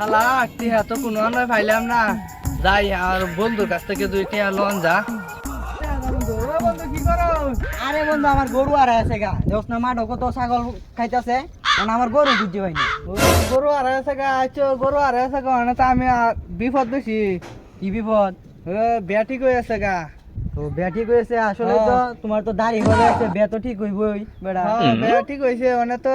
শালা টিহা তো কোনো নয় পাইলাম না। যাই আর বন্ধুর কাছ থেকে দুই টিহা লন যা। বন্ধু কি করো আরে বন্ধু আমার গরু আর আছে গা। দেখছ না মাঠো কত ছাগল খাইতেছে। আমার গরু বুঝতে পাইনি গরু আর আছে গা আচ্ছা গরু আর আছে গা মানে আমি বিপদ বেশি কি বিপদ? ব্যাটি কই আছে গা। তো বিয়া ঠিক হয়েছে আসলে তো। তোমার তো দাড়ি হয়ে আছে বিয়া তো ঠিক হইবই বেড়া। ব্যাটি কইছে তো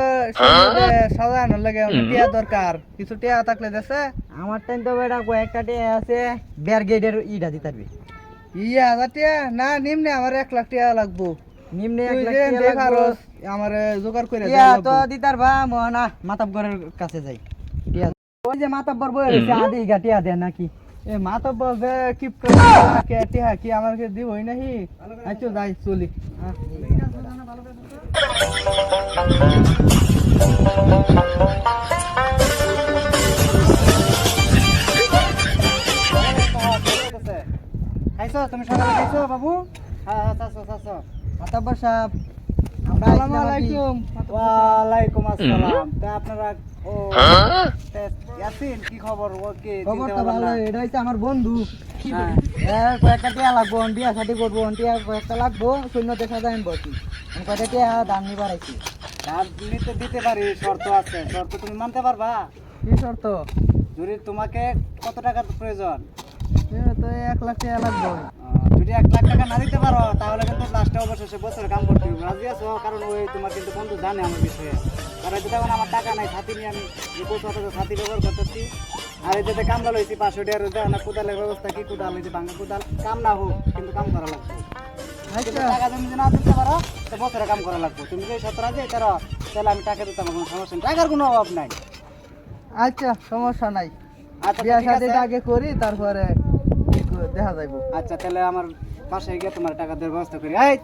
সাজানোর লাগে টিয়া দরকার। কিছু টিয়া থাকলে দেশে আমার টাইম তো বেড়া কয়েকটা টে আছে বেয়ার গেটের ইটা দিতে পারবি। ইয়া হাজার টিয়া? না নিম্নে আমার এক লাখ টিয়া লাগবো। নিম্নে এক লাখ লাগবো। আমার জোগাড় করে ইয়া তো দিতার বা মহানা মাতাবগরের কাছে যাই। টিয়া ওই যে মাতাব্বর বই রয়েছে আদি গা টিয়া দেয় নাকি? এ মা তো বলবে কি কে টিয়া কি আমাকে দিবই নাহি? আচ্ছা যাই চলি। খাইছো? তুমি সকালে খাইছো বাবু? হ্যাঁ হ্যাঁ চাচো চাচো। মাতাব্বর সাহেব আসসালামু আলাইকুম। ওয়ালাইকুম আসসালাম। তা আপনারা ও ইয়াসিন কি খবর? ও কি ভালো? এটা আমার বন্ধু। হ্যাঁ। কয়েকটা টিয়া লাগবো বিয়া শাদি করব টিয়া কয়েকটা লাগবো শূন্যতে সাজাইন বসি আমি কয়টা টিয়া দাম নিবার আইছি দাম নিতে দিতে পারি শর্ত আছে। শর্ত তুমি মানতে পারবা? কি শর্ত? যদি তোমাকে কত টাকার প্রয়োজন? তো এক লাখ টাকা লাগবে। যদি এক লাখ টাকা না দিতে পারো তাহলে কিন্তু লাস্টে অবশেষে বছরে কাম করতে হবে। রাজি আছো? কারণ ওই তোমার কিন্তু বন্ধু জানে আমার বিষয়ে। কারণ এই তখন আমার টাকা নাই ছাতি নিয়ে আমি যে কোথাও ছাতি ব্যবহার করতেছি। আর এই যেতে কামলা লইছি পাঁচশো টাকার দেওয়া না কোদালের ব্যবস্থা কি কোদাল? যে ভাঙা কোদাল কাম না হোক কিন্তু কাম করা লাগবে। আচ্ছা। টাকা তুমি যদি না দিতে পারো তো বছরে কাম করা লাগবে। তুমি যদি সত্তর রাজি তারা তাহলে আমি টাকা দিতাম কোনো সমস্যা নেই। টাকার কোনো অভাব নাই। আচ্ছা সমস্যা নাই। আচ্ছা বিয়া শাদিটা আগে করি তারপরে দেখা যাইবো। আচ্ছা তাহলে আমার বাসায় গিয়ে তোমার টাকা দেওয়ার ব্যবস্থা করি। এই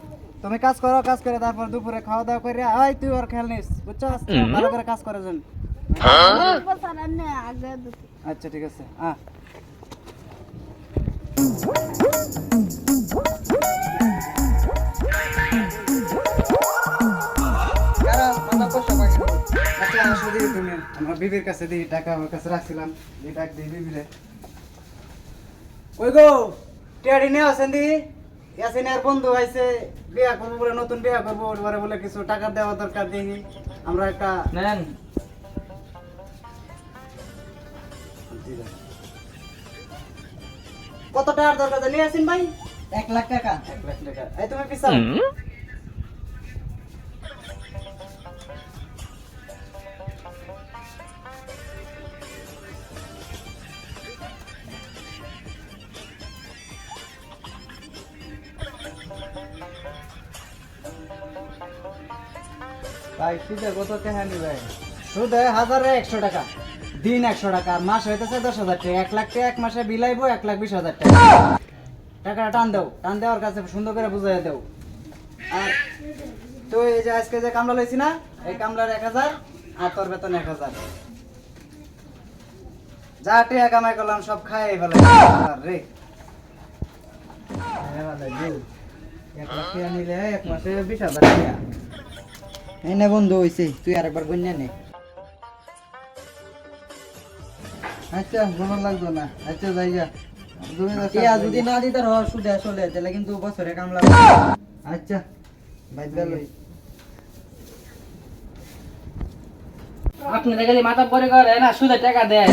তুমি কাজ করো কাজ করে তারপর দুপুরে খাওয়া দাওয়া করে এই তুই ওর খেয়াল নিস বুঝছ? ভালো করে কাজ করে যান। আচ্ছা ঠিক আছে হ্যাঁ আচ্ছা আমার বিবির কাছে দিই টাকা আমার কাছে রাখছিলাম। দিই টাকা দিই বিবিরে। ওই গো টেডি নিয়ে আসেন দি। ইয়াসিন আর বন্ধু আইছে বিয়া করব বলে নতুন বিয়া করব ওর বলে কিছু টাকা দেওয়া দরকার দেখি। আমরা একটা নেন। কত টাকার দরকার নিয়ে আসেন ভাই? এক লাখ টাকা। এক লাখ টাকা। এই তুমি পিছাও। ভাই সুদে কত টাকা নিবে শুধু হাজারে একশো টাকা দিন একশো টাকা আর মাস হইতেছে দশ হাজার টাকা। এক লাখ টাকা এক মাসে বিলাইবো এক লাখ বিশ হাজার টাকা। টাকাটা টান দেও টান দেওয়ার কাছে সুন্দর করে বুঝাই দেও। আর তুই এই যে আজকে যে কামলা লইছি না এই কামলার এক হাজার আর তোর বেতন এক হাজার। যা টাকা কামাই করলাম সব খাই রে। হ্যাঁ, ভালো, দিও। এক লাখ টাকা নিলে এক মাসে বিশ হাজার টাকা। এই নে বন্ধু হইছে তুই আরেকবার গন্যা নে। আচ্ছা লাগতো না। আচ্ছা জায়গা। যদি না দিতে রহ সুদে আসলে তাহলে কিন্তু বছরে কামলা আচ্ছা আপনি মাথা পরে করে না সুদে টাকা দেয়।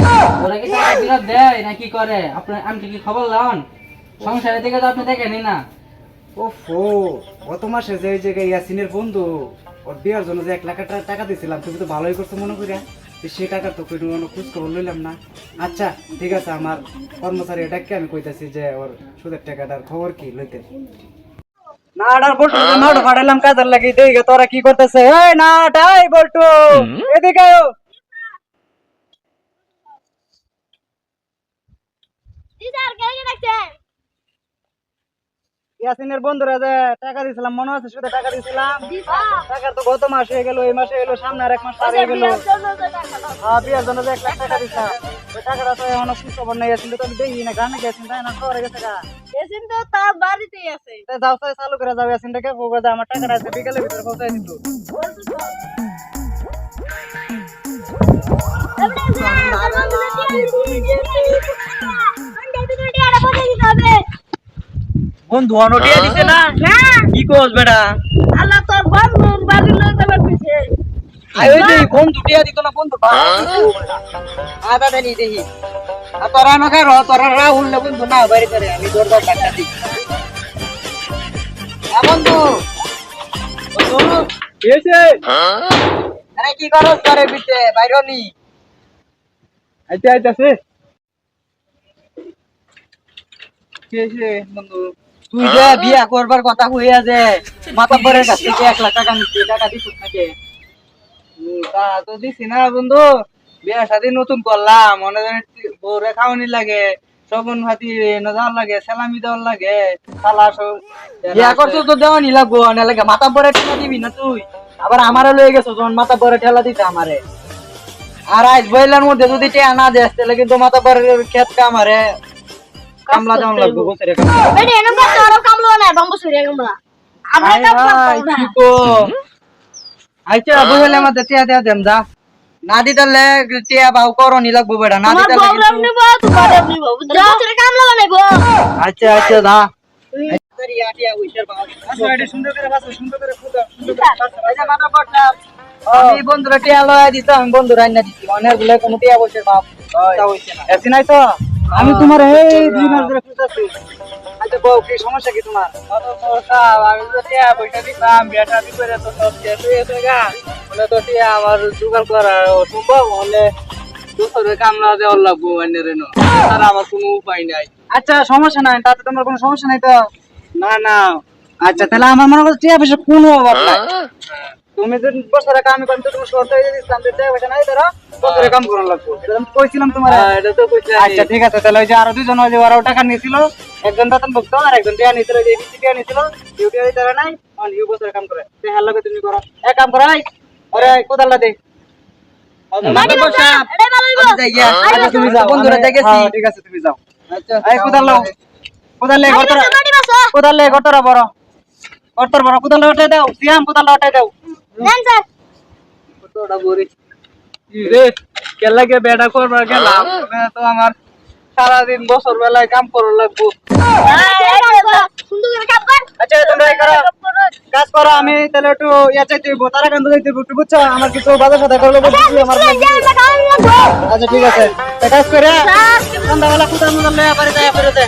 ওরা কি টাকা ফেরত দেয় না কি করে? আপনার আমি কি খবর লাউন সংসারের দিকে তো আপনি দেখেনি না। ওফো গত মাসে যে জায়গায় ইয়াসিনের বন্ধু। ওর বিয়ার জন্য যে এক লাখ টাকা দিয়েছিলাম তুমি তো ভালোই করছ মনে করিয়া সেই টাকা তো কোনো কোনো খোঁজ খবর লইলাম না। আচ্ছা ঠিক আছে আমার কর্মচারী এটাকে আমি কইতাছি যে ওর সুদের টাকাটার খবর কি লইতে। না আডার নাড় ফাড়াইলাম কাজের লাগি দেখে তোরা কি করতেছে? এই না টাই বলটু এদিকে আয়। ইয়াসিনের বন্ধুরা যে টাকা দিয়েছিলাম মনে আছে শুধু টাকা দিয়েছিলাম টাকা তো গত মাসে হয়ে গেল এই মাসে এলো সামনে আর এক মাস পরে গেল হ্যাঁ বিয়ের জন্য যে এক লাখ টাকা দিছিলাম ওই টাকাটা তো এখনও খোঁজ খবর নেই ইয়াসিন তো আমি দেখি না গ্রামে গেছেন তাই না শহরে গেছে গা তো তার বাড়িতেই আছে তাই যাও তাই চালু করে যাও ইয়াসিনটাকে বলব যে আমার টাকাটা আছে বিকেলের ভিতরে পৌঁছাই দিত যা, বন্ধু অনটিয়া দিছে না? না কি কোস বেটা? আল্লাহ তোর বন্ধুর বাড়ি পিছে আই ওই যে বন্ধু টিয়া দিত না বন্ধু আদা দেনি দেহি আর তোরা নখা র তোরা রাহুল না বন্ধু না বাড়ি করে আমি তোর টাকা দিই। আ বন্ধু। বন্ধু এসে। আরে কি করস করে বিতে বাইরে আইতে আইতাছে। কি বন্ধু? তুই যে বিয়া করবার কথা হইয়া যে মাথা পরের কাছ থেকে এক লাখ টাকা নিচ্ছে টাকা নাকি তা তো দিছি না বন্ধু। বিয়া শাদী নতুন করলাম মনে করেন বউরে খাওয়ানি লাগে শগুন ভাতি নজার লাগে সালামি দেওয়ার লাগে খালা সব বিয়া করছ তো দেওয়া নি লাগবো না লাগে মাথা পরে ঠেলা দিবি না তুই? আবার আমারও লয়ে গেছো যখন মাথা পরে ঠেলা দিতে আমারে। আর আজ বইলার মধ্যে যদি টেয়া না দেস তাহলে কিন্তু মাথা পরে খেত কামারে কামলা লাগবে কামলা বেডি এনে কত আর কামলো না বসুরে কামলা আমরা কাম না। কি টিয়া দেয়া দেম যা। না দিতালে টেয়া বাউ করো নি লাগবো বেটা না আমার দিতালে বউরাম কিন্তু নিব তোমার নিব বুঝছ বসুরে কামলা বানাইবো। আচ্ছা আচ্ছা দা টিয়া টিয়া উইশার বাউ সুন্দর করে বাসো সুন্দর করে ফুটো আচ্ছা মাথা পড়লা আমি বন্ধুরা টিয়া লয়া দিত আমি বন্ধুরা আইনা দিছি। অনেকগুলো কোনো টিয়া বসে বাপ তা হইছে না। এসি নাই তো? আমি তোমার এই দুই মাস ধরে খুঁজতেছি। আচ্ছা বউ কি সমস্যা কি তোমার? অত সমস্যা? আমি তো টিয়া পয়সা দিতাম বিয়াটা দি করে তো সব শেষ হয়ে গেছে গা। বলে তো টিয়া আমার জোগাড় করা সম্ভব হলে দুশোরে কামলা দেওয়ার লাগবো এনে রেনো। তার আমার কোনো উপায় নাই। আচ্ছা সমস্যা নাই তাতে তোমার কোনো সমস্যা নাই তো? না না। আচ্ছা তাহলে আমার মনে করছে টিয়া পয়সা কোনো অভাব নাই। তুমি তো বছরে কাম করতে তো তোমার শর্ত হয়ে যে টিয়া পয়সা নাই তারা বছরে কাম করা লাগবে। কইছিলাম তোমার। হ্যাঁ, এটা তো কইছি আচ্ছা ঠিক আছে তাহলে ওই যে আরও দুজন ওই যে ওরাও টাকা নিয়েছিল একজন বেতন ভুক্ত আর একজন টিয়া নিয়েছিল যে বিসি টিয়া নিয়েছিল ইউ টিয়া দিতে পারে নাই অন ইউ বছরে কাম করে। তে হাল লাগে তুমি করো। এক কাম করো ওরে কোদাল দে। আচ্ছা তুমি যাও বন্ধুরা হ্যাঁ, ঠিক আছে তুমি যাও। আচ্ছা এই কোদাল লাও কোদাল লে গতরা কোদাল লে বড়। বড়। কোদাল উঠাই দাও। সিয়াম কোদাল উঠাই দাও। দেন স্যার কতটা বড়ি ই রে কেলাকে বেড়া করবার গেলাম ওখানে তো আমার সারাদিন বছর বেলায় কাম করার লাগবো সুন্দর করে কাম কর আচ্ছা তোমরা এই করো কাজ করো আমি তাহলে একটু ইয়া চাইতে হইব তারা কান্দ যাইতে হইব একটু বুঝছ আমার কিছু বাজার সাথে করলে বুঝছি আমার আচ্ছা ঠিক আছে তা কাজ করে সন্ধ্যাবেলা কোথাও মোদাল লয়ে পারে যায় ফেরতে